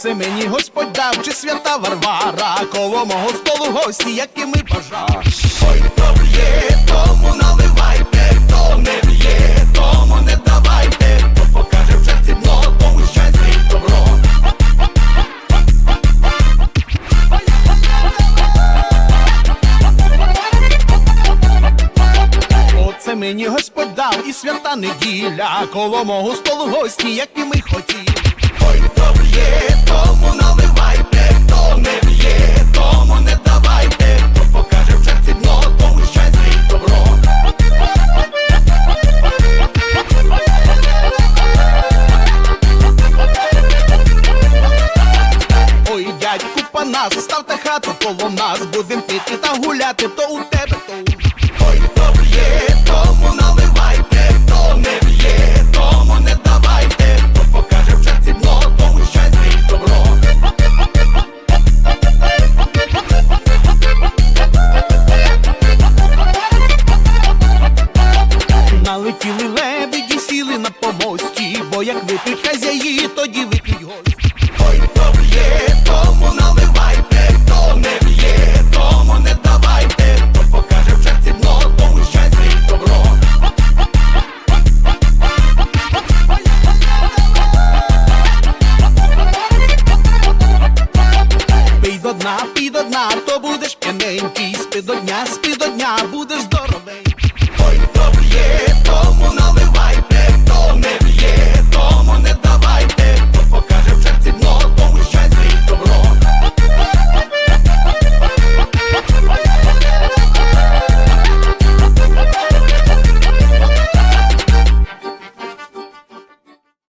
Оце мені Господь дав, чи свята Варвара, коло мого столу гості, які ми бажали. Ой, хто б'є, тому наливайте, хто не б'є, тому не давайте, хто покаже в черці дно, тому щастя і добро. Оце мені Господь дав і свята неділя, коло мого столу гості, які ми хотіли. нас, Ставте хату коло нас, будем піти та гуляти, то у тебе, то у Ой, хто б'є, тому наливайте, хто не б'є, тому не давайте, то покаже вже ці тому щастя і добро. Налетіли лебеді, сіли на помості, бо як вип'ють хазяї, тоді вип'ють гості. Ой, хто б'є, На під одна, то будеш п'яненький з.